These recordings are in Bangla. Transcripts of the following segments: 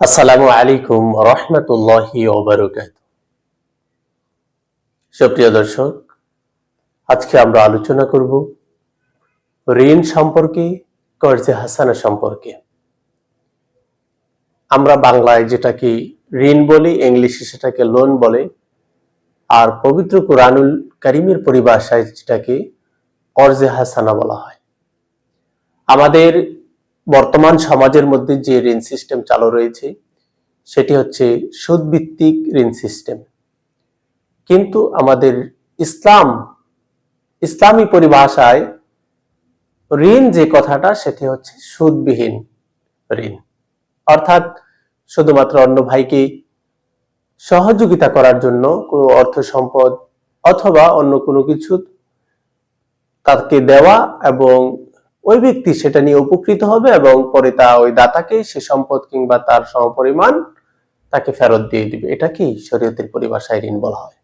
আসসালামু আলাইকুম রহমতুল্লাহি সুপ্রিয় দর্শক, আজকে আমরা আলোচনা করব ঋণ সম্পর্কে, কর্জে হাসানা সম্পর্কে। আমরা বাংলায় যেটাকে ঋণ বলি, ইংলিশে সেটাকে লোন বলে, আর পবিত্র কোরআনুল করিমের পরিভাষায় যেটাকে কর্জে হাসানা বলা হয়। আমাদের বর্তমান সমাজের মধ্যে যে ঋণ সিস্টেম চালু রয়েছে, সেটি হচ্ছে সুদভিত্তিক ঋণ সিস্টেম কিন্তু আমাদের ইসলাম, ইসলামী পরিভাষায় ঋণ যে কথাটা, সেটি হচ্ছে সুদবিহীন ঋণ। অর্থাৎ শুধুমাত্র অন্য ভাইকে সহযোগিতা করার জন্য কোনো অর্থ সম্পদ অথবা অন্য কোনো কিছু তাকে দেওয়া এবং ওই ব্যক্তি সেটা নিয়ে উপকৃত হবে এবং পরে তা ওই দাতাকে সে সম্পদ কিংবা তার সমপরিমাণ তাকে ফেরত দিয়ে দিবে। এটা কি শরীয়তের পরিভাষায় ঋণ বলা হয়?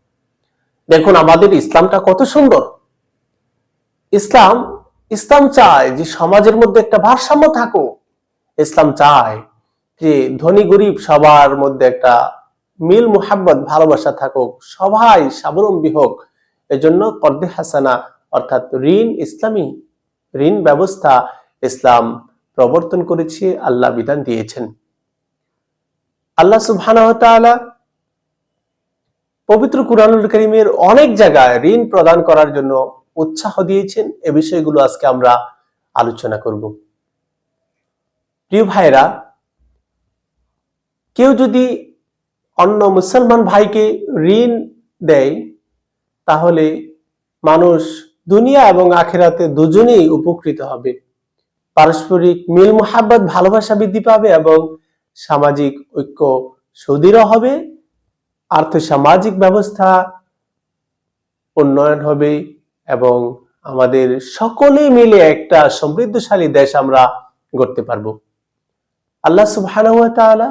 দেখুন, আমাদের ইসলামটা কত সুন্দর। ইসলাম ইসলাম চায় যে সমাজের মধ্যে একটা ভারসাম্য থাকুক। ইসলাম চায় যে ধনী গরিব সবার মধ্যে একটা মিল, মুহাব্বত, ভালোবাসা থাকুক। সবাই স্বাবলম্বী হোক। এজন্য কর্দে হাসানা অর্থাৎ ঋণ ইসলামী ঋণ ব্যবস্থা ইসলাম প্রবর্তন করেছে, আল্লাহ বিধান দিয়েছেন। আল্লাহ সুবহানাহু তাআলা পবিত্র কুরআনুল কারীমের অনেক জায়গায় ঋণ প্রদান করার জন্য উৎসাহ দিয়েছেন। এ বিষয়গুলো আজকে আমরা আলোচনা করব। প্রিয় ভাইরা কেউ যদি অন্য মুসলমান ভাইকে ঋণ দেয়, তাহলে মানুষ দুনিয়া এবং আখেরাতে দুজনেই উপকৃত হবে। পারস্পরিক মিল, মোহাব্বত, ভালোবাসা বৃদ্ধি পাবে এবং সামাজিক ঐক্য সুদৃঢ় হবে। আর্থ সামাজিক ব্যবস্থা উন্নয়ন হবে এবং আমাদের সকলে মিলে একটা সমৃদ্ধশালী দেশ আমরা গড়তে পারব। আল্লাহ তাআলা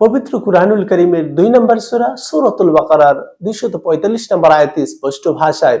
পবিত্র কুরআনুল করিমের দুই নম্বর সূরা সূরাতুল বাকারার 245 নম্বর আয়াতে স্পষ্ট ভাষায়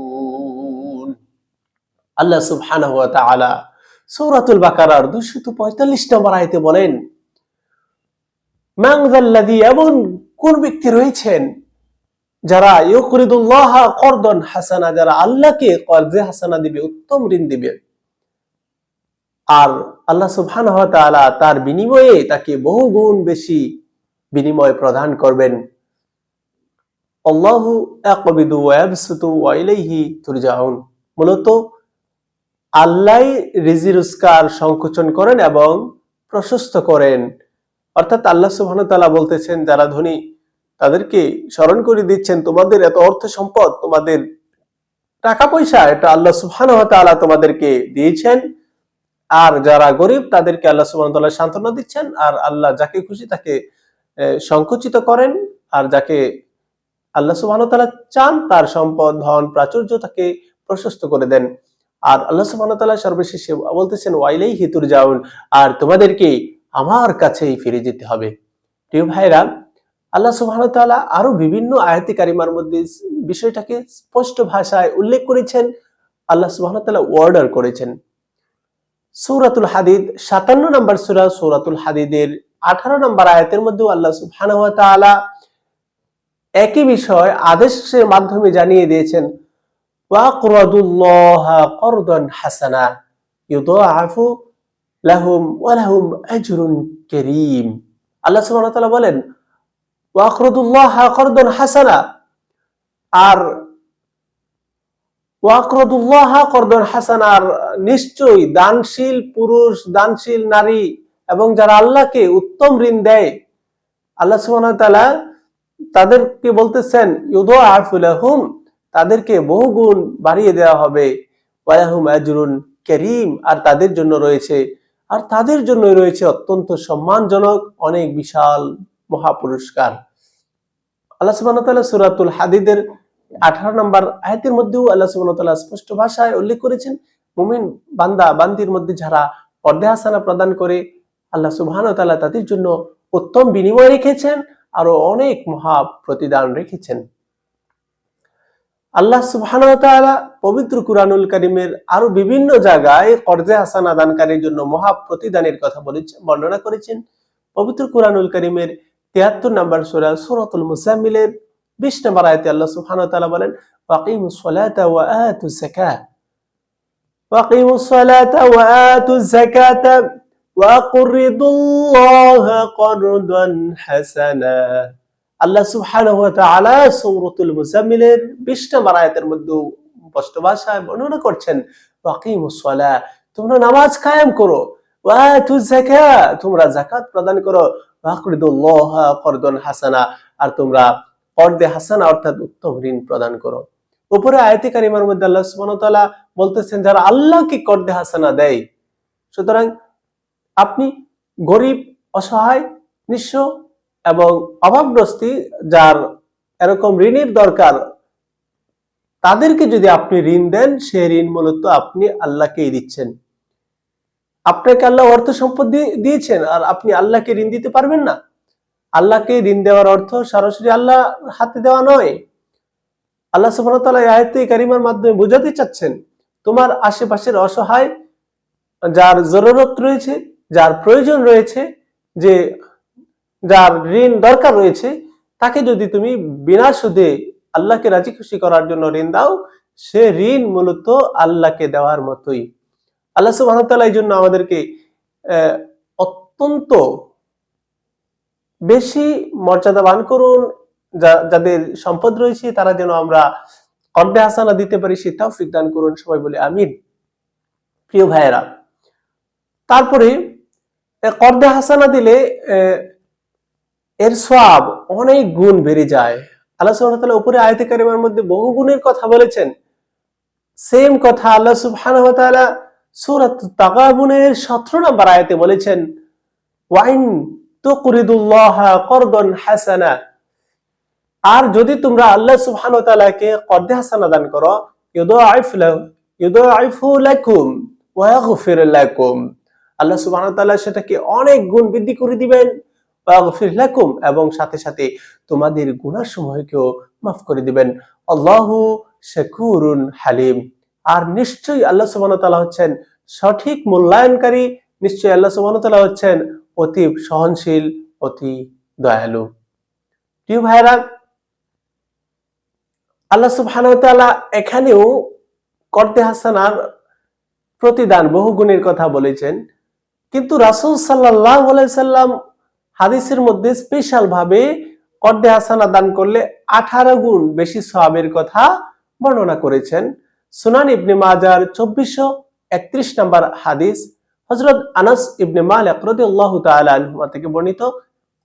আল্লাহ সুবহানাহু ওয়া তাআলা সূরাতুল বাকারার 245 নম্বর আয়াতে বলেন যাল্লাযী এমন কোন ব্যক্তি রয়েছেন যারা ইউকরিদুল্লাহ করদন হাসানা, যারা আল্লাহকে কর্জে হাসানা দিবে, উত্তম ঋণ দিবে, আর আল্লাহ তাআলা তার বিনিময়ে তাকে বহু গুণ বেশি বিনিময় প্রদান করবেন। আল্লাহু ইয়াকবিদু ওয়া ইয়াবসুতু ওয়া ইলাইহি তুরজাউন। মূলত আল্লাহ রিজি রোজগার সংকোচন করেন এবং প্রশস্ত করেন। অর্থাৎ আল্লাহ ওয়া বলতেছেন, যারা ধনী, তাদেরকে স্মরণ করে দিচ্ছেন, তোমাদের এত অর্থ সম্পদ, তোমাদের টাকা পয়সা, এটা আল্লাহ ওয়া তোমাদেরকে দিয়েছেন। আর যারা গরিব, তাদেরকে আল্লাহ ওয়া সান্ত্বনা দিচ্ছেন। আর আল্লাহ যাকে খুশি, তাকে সংকুচিত করেন। আর যাকে আল্লাহ সুবহানাহু চান, তার সম্পদ, ধন, প্রাচুর্য তাকে প্রশস্ত করে দেন। আর আল্লাহ সুবহানাহু তাআলা সর্বশেষে বলতেছেন ওয়াইলাই হিতুর যাউন আর তোমাদেরকে আমার কাছেই ফিরে যেতে হবে। প্রিয় ভাইরা আল্লাহ সুবহানাহু তাআলা আরও বিভিন্ন আয়াতি কারিমার মধ্যে বিষয়টাকে স্পষ্ট ভাষায় উল্লেখ করেছেন। আল্লাহ সুবহানাহু তাআলা অর্ডার করেছেন। সূরাতুল হাদিদ 57 নম্বর সূরা সূরাতুল হাদিদের 18 নম্বর আয়াতের মধ্যেও আল্লাহ সুবহানাহু ওয়া তাআলা একই বিষয় আদেশের মাধ্যমে জানিয়ে দিয়েছেন। হাসানা ইউদাআফু লাহুম ওয়া লাহুম আজরুন কারীম আল্লাহ সুবহানাহু ওয়া তাআলা বলেন ওয়াকরাদুল্লাহ করদান হাসানা আর ওয়াকরদুল্লাহ করদন হাসান আর নিশ্চয়ই দানশীল পুরুষ, দানশীল নারী এবং যারা আল্লাহকে উত্তম ঋণ দেয়, আল্লাহ সুবহানাহু ওয়া তাআলা তাদেরকে বলতেছেন ইউদাআফুলাহুম তাদেরকে বহু গুণ বাড়িয়ে দেওয়া হবে। ওয়ালাহুম আজরুন করিম, আর তাদের জন্য রয়েছে, আর তাদের জন্য রয়েছে অত্যন্ত সম্মানজনক, অনেক বিশাল মহাপুরস্কার। আল্লাহ ওয়া তাআলা হাদিদের 18 নম্বর আয়াতের মধ্যেও আল্লাহ ওয়া স্পষ্ট ভাষায় উল্লেখ করেছেন, মুমিন বান্দা, বান্দির মধ্যে যারা পর্দে হাসানা প্রদান করে, আল্লাহ সুবহানাহু ওয়া তাদের জন্য উত্তম বিনিময় রেখেছেন, আরও অনেক মহা প্রতিদান রেখেছেন। আল্লাহ সুবহানাহু পবিত্র কুরআনুল কারীমের আরও বিভিন্ন জায়গায় কর্জে হাসানা দানকারীর জন্য মহা প্রতিদানের কথা বলেছেন, বর্ণনা করেছেন। পবিত্র কুরআনুল কারীমের 73 নম্বর সূরা সূরাতুল মুজাম্মিলের 20 নম্বর আয়াতে আল্লাহ তাআলা বলেন, ওয়াকিমুস সালাতা ওয়া আতুজ যাকাত। ওয়াকিমুস সালাতা ওয়া আতুজ যাকাতা। ওয়াকরিদুল্লাহা করদান হাসানা। আল্লাহ সুবহানাহু ওয়া তাআলা সূরাতুল মুজাম্মিলের 20 নম্বর আয়াতের মধ্যে স্পষ্ট ভাষায় বর্ণনা করছেন ওয়াকিমুস সালাহ তোমরা নামাজ কায়েম করো যাকাত তোমরা যাকাত প্রদান করো ওয়াকরিদুল্লাহা করদান হাসানা আর তোমরা হাসানা অর্থাৎ উত্তম ঋণ প্রদান করো উপরে আয়াতে কারিমার মধ্যে আল্লাহ সুবহানাহু ওয়া তাআলা বলতেছেন, যারা আল্লাহকে কর্দে হাসানা দেয়, সুতরাং আপনি গরিব, অসহায়, নিঃস্ব এবং অভাবগ্রস্তি যার এরকম ঋণের দরকার, তাদেরকে যদি আপনি ঋণ দেন সে ঋণ মূলত আপনি আল্লাহকেই দিচ্ছেন। আপনাকে আল্লাহ অর্থ সম্পদ দিয়েছেন আর আপনি আল্লাহকে ঋণ দিতে পারবেন না। আল্লাহকে ঋণ দেওয়ার অর্থ সরাসরি আল্লাহ হাতে দেওয়া নয়। আল্লাহ কারিমার মাধ্যমে বোঝাতে চাচ্ছেন, তোমার আশেপাশের অসহায় যার জরুরত রয়েছে, যার প্রয়োজন রয়েছে, যে যার ঋণ দরকার রয়েছে, তাকে যদি তুমি বিনা সুদে আল্লাহকে রাজি খুশি করার জন্য ঋণ দাও, সে ঋণ মূলত আল্লাহকে দেওয়ার মতোই। আল্লাহ ওয়া এই জন্য আমাদেরকে অত্যন্ত বেশি মর্যাদাবান করুন। যাদের সম্পদ রয়েছে, তারা যেন আমরা কর্দে হাসানা দিতে পারি সে তৌফিক দান করুন। সবাই বলে আমিন। প্রিয় ভাইয়েরা, তারপরে কর্দে হাসানা দিলে এর সব অনেক গুণ বেড়ে যায়। আল্লাহ সুবহানাহু উপরে আয়াতে কারিমার মধ্যে বহু গুণের কথা বলেছেন। সেম কথা আল্লাহ সুবহানাহু ওয়া তাআলা সূরাত তাগাবুনের 17 নম্বর আয়াতে বলেছেন, ওয়াইন তুকরিদুল্লাহা করদান হাসানা আর যদি তোমরা আল্লাহ সুবহানাহু ওয়া তাআলাকে কর্দে হাসানা দান করো, ইউদাইফ লাহু, ইউদাইফু লাকুম ওয়া ইয়াগফির লাকুম আল্লাহ সুবহানাহু ওয়া তাআলা সেটাকে অনেক গুণ বৃদ্ধি করে দিবেন। লাকুম এবং সাথে সাথে তোমাদের গুনাহসমূহকেও মাফ করে দিবেন। আল্লাহু শাকুরুন হালিম। আর নিশ্চয়ই আল্লাহ ওয়া হচ্ছেন সঠিক মূল্যায়নকারী। নিশ্চয়ই আল্লাহ ওয়া হচ্ছেন অতি সহনশীল, অতি দয়ালু। প্রিয় ভাইরা আল্লাহ সুবহানাহু ওয়া এখানেও কর্দে হাসানার প্রতিদান বহু গুণের কথা বলেছেন। কিন্তু রাসূল আলাইহি সাল্লাম হাদিসের মধ্যে স্পেশালভাবে কর্দে হাসানা দান করলে আঠারো গুণ বেশি সহাবের কথা বর্ণনা করেছেন। সুনান ইবনে মাজার চব্বিশশো একত্রিশ নম্বর হাদিস হজরত ইবনে থেকে বর্ণিত।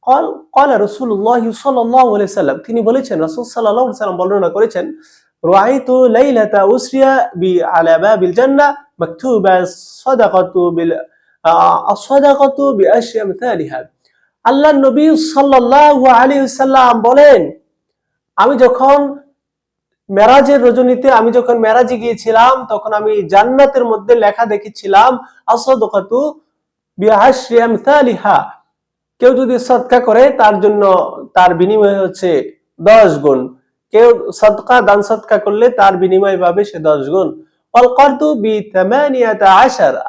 কল কল সাল্লাহ সাল্লাম, তিনি বলেছেন, রসুল সাল্লাহ সাল্লাম বর্ণনা করেছেন রাইতু লাইলাতা উসরিয়া বি আলাবা বিল জান্নাহ মাকতুবা সাদাকাতু বিল আসাদাকাতু বি আশিয়া আল্লাহ নবী সাল্লাল্লাহু আলাইহি ওয়াসাল্লাম বলেন, আমি যখন মেরাজের রজনীতে, আমি যখন মেরাজে গিয়েছিলাম, তখন আমি জান্নাতের মধ্যে লেখা দেখেছিলাম আসাদাকাতু আমসালিহা। কেউ যদি সৎকা করে, তার জন্য তার বিনিময় হচ্ছে দশ গুণ। কেউ সৎকা দান সদকা করলে তার বিনিময় পাবে সে দশ গুণ।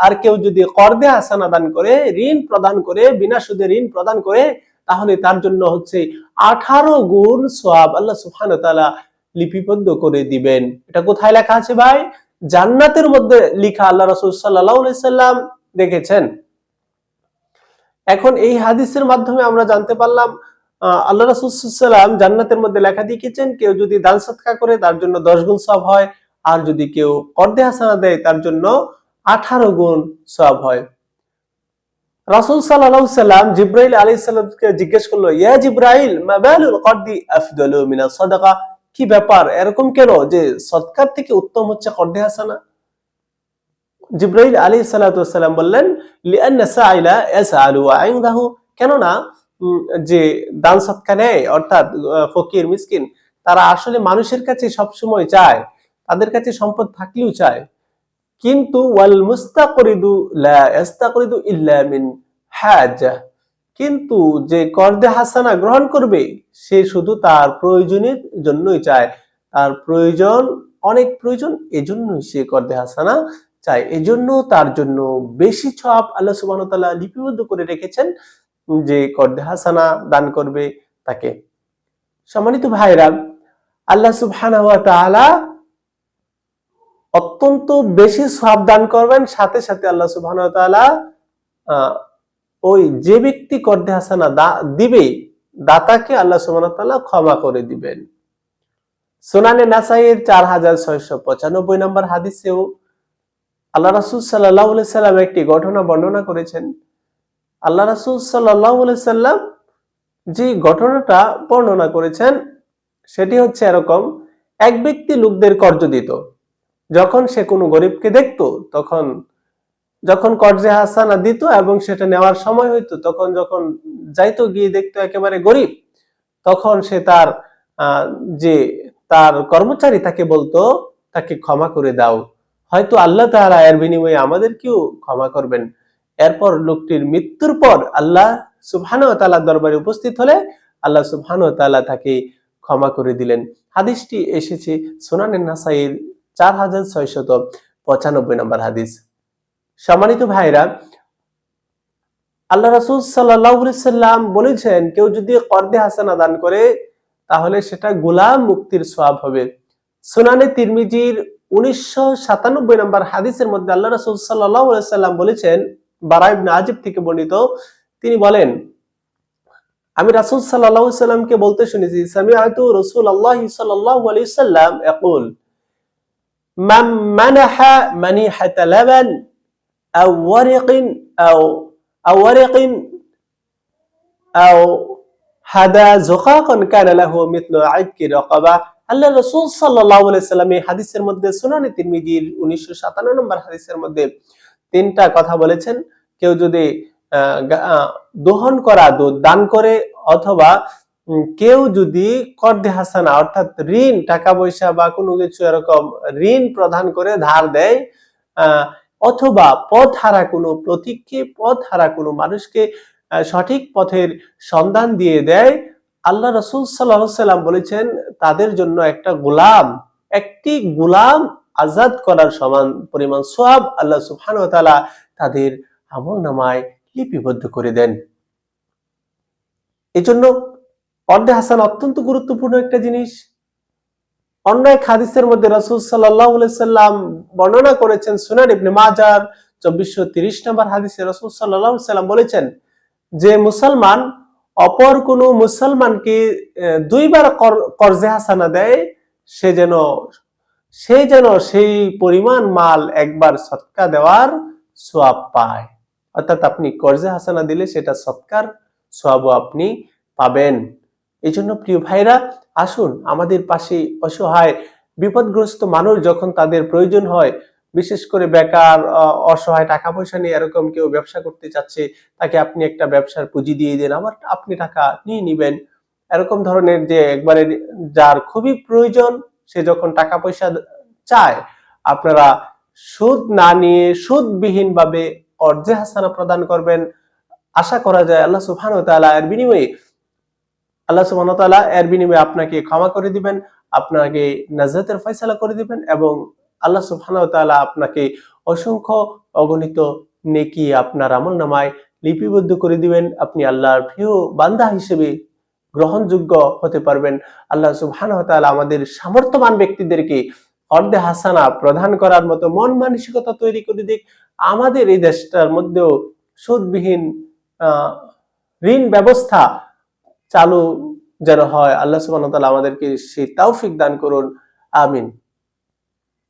আর কেউ যদি কর্দে হাসানা দান করে, ঋণ প্রদান করে, বিনা সুদে ঋণ প্রদান করে, তাহলে তার জন্য হচ্ছে আঠারো গুণ সোয়াব আল্লাহ তাআলা লিপিবদ্ধ করে দিবেন। এটা কোথায় লেখা আছে ভাই? জান্নাতের মধ্যে লিখা আল্লাহ রাসূল সাল্লাম দেখেছেন। এখন এই হাদিসের মাধ্যমে আমরা জানতে পারলাম আল্লাহ রাসুলাম জান্নাতের মধ্যে লেখা দিয়েছেন, কেউ যদি দান সৎকা করে, তার জন্য দশ গুণ সব হয়। আর যদি কেউ কর্দে হাসানা দেয়, তার জন্য আঠারো গুণ সব হয়। রাসুল সাল্লাহ সাল্লাম জিব্রাইল আলী সাল্লামকে জিজ্ঞেস করল, ইয়া জিব্রাইল কর্দি আফদলু মিনা সাদাকা? কি ব্যাপার? এরকম কেন যে সৎকার থেকে উত্তম হচ্ছে কর্দে হাসানা? জিব্রাইল আলী সাল্লাম বললেন কেননা যে দান সৎকা নেয়, অর্থাৎ ফকির, মিসকিন, তারা আসলে মানুষের কাছে সবসময় চায়। তাদের কাছে সম্পদ থাকলেও চায়। কিন্তু ওয়াল মুস্তাকরিদু লা ইস্তাকরিদু হাজা। কিন্তু যে কর্দে হাসানা গ্রহণ করবে, সে শুধু তার প্রয়োজনের জন্যই চায়। তার প্রয়োজন, অনেক প্রয়োজন, এজন্যই সে কর্দে হাসানা চায়। এজন্য তার জন্য বেশি সব আল্লাহ ওয়া তাআলা লিপিবদ্ধ করে রেখেছেন যে কর্দে হাসানা দান করবে তাকে। সম্মানিত ভাইরা, আল্লাহ সুবহানাহু ওয়া তাআলা অত্যন্ত বেশি সব দান করবেন। সাথে সাথে আল্লাহ আহ, ওই যে ব্যক্তি কর্দে হাসানা দিবে দাতাকে আল্লাহ সুবহানাহু তাআলা ক্ষমা করে দিবেন। সুনানে নাসাইয়ের চার হাজার ছয়শো পঁচানব্বই নম্বর হাদিসেও আল্লাহ রাসূল আলাইহি সাল্লাম একটি ঘটনা বর্ণনা করেছেন। আল্লাহ রাসূল আলাইহি সাল্লাম যে ঘটনাটা বর্ণনা করেছেন সেটি হচ্ছে এরকম এক ব্যক্তি লোকদের কর্জ দিত। যখন সে কোনো গরিবকে দেখতো, তখন, যখন কর্জে হাসানা দিত এবং সেটা নেওয়ার সময় হইতো, তখন যখন যাইতো গিয়ে দেখতো একেবারে গরিব, তখন সে তার যে তার কর্মচারী তাকে বলতো, তাকে ক্ষমা করে দাও। হয়তো আল্লাহ তাআলা এর বিনিময়ে আমাদেরকেও ক্ষমা করবেন। এরপর লোকটির মৃত্যুর পর আল্লাহ সুবহানাহু তালা দরবারে উপস্থিত হলে আল্লাহ সুবহানাহু তালা তাকে ক্ষমা করে দিলেন। হাদিসটি এসেছে সুনানের নাসাইয়ের চার হাজার ছয়শত পঁচানব্বই নম্বর হাদিস। সম্মানিত ভাইরা আল্লাহ রাসূল সাল্লাম বলেছেন, কেউ যদি কর্দে হাসানা দান করে, তাহলে সেটা গোলাম মুক্তির সওয়াব হবে। সুনানে তিরমিজির উনিশশো সাতানব্বই নম্বর হাদিসের মধ্যে আল্লাহ রাসূল বলেছেন আজিব থেকে বর্ণিত, তিনি বলেন, আমি রাসূল আলাইহি সাল্লামকে বলতে শুনেছি, সামিআতু রাসূলুল্লাহি সাল্লাল্লাহু আলাইহি সাল্লাম ইয়াকুল মান মানাহা মানিহাতা লাবান, আও ওয়ারিকিন, আও আও ওয়ারিকিন, আও হাদা যুকাকান কানা লাহু মিথলু আইকি রাকাবা। আল্লাহ রাসূল সাল্লাল্লাহু আলাইহি সাল্লাম এই হাদিসের মধ্যে, সুনানে তিরমিজির 1957 নম্বর হাদিসের মধ্যে তিনটা কথা বলেছেন। কেউ যদি দোহন করা, দুধ দান করে অথবা কেউ যদি কর্দে হাসানা, অর্থাৎ ঋণ, টাকা পয়সা বা কোনো কিছু এরকম ঋণ প্রদান করে ধার দেয় অথবা পথ হারা কোনো প্রতীককে, পথ হারা কোনো মানুষকে সঠিক পথের সন্ধান দিয়ে দেয়, আল্লাহ রসুল সাল্লাম বলেছেন, তাদের জন্য একটা গোলাম, একটি গোলাম আজাদ করার সমান পরিমাণ সোয়াব আল্লাহ ওয়া তাআলা তাদের আমল নামায় লিপিবদ্ধ করে দেন। এজন্য অর্ধে হাসান অত্যন্ত গুরুত্বপূর্ণ একটা জিনিস। অন্য এক হাদিসের মধ্যে রাসূল আলাইহি সাল্লাম বর্ণনা করেছেন সুনান ইবনে মাজার চব্বিশশো তিরিশ নম্বর হাদিসে রাসূল আলাইহি সাল্লাম বলেছেন যে মুসলমান অপর কোনো মুসলমানকে দুইবার কর্জে হাসানা দেয়, সে যেন সে যেন সেই পরিমাণ মাল একবার সৎকা দেওয়ার সোয়াব পায়। অর্থাৎ আপনি কর্জে হাসানা দিলে সেটা সৎকার সোয়াবও আপনি পাবেন। এই জন্য প্রিয় ভাইরা আসুন আমাদের পাশে অসহায়, বিপদগ্রস্ত মানুষ যখন তাদের প্রয়োজন হয়, বিশেষ করে বেকার অসহায় টাকা পয়সা নিয়ে এরকম কেউ ব্যবসা করতে চাচ্ছে, তাকে আপনি একটা ব্যবসার পুঁজি দিয়ে দেন আবার আপনি টাকা নিয়ে নিবেন। এরকম ধরনের যে একবারে যার খুবই প্রয়োজন, সে যখন টাকা পয়সা চায়, আপনারা সুদ না নিয়ে সুদবিহীন ভাবে অর্জে হাসানা প্রদান করবেন। আশা করা যায় আল্লাহ ওয়া তাআলা এর বিনিময়ে আল্লাহ তাআলা এর বিনিময়ে আপনাকে ক্ষমা করে দিবেন, আপনাকে নাজাতের ফয়সালা করে দিবেন এবং আল্লাহ তাআলা আপনাকে অসংখ্য অগণিত নেকি আপনার আমলনামায় লিপিবদ্ধ করে দিবেন। আপনি আল্লাহর প্রিয় বান্দা হিসেবে গ্রহণযোগ্য হতে পারবেন। আল্লাহ সুবহানাহু ওয়া তাআলা আমাদের সামর্থ্যবান ব্যক্তিদেরকে অর্ধে হাসানা প্রদান করার মতো মন মানসিকতা তৈরি করে দিক। আমাদের এই দেশটার মধ্যেও সুদবিহীন ঋণ ব্যবস্থা চালু যেন হয় আল্লাহ সুবাহ আমাদেরকে সেই তাওফিক দান করুন আমিন।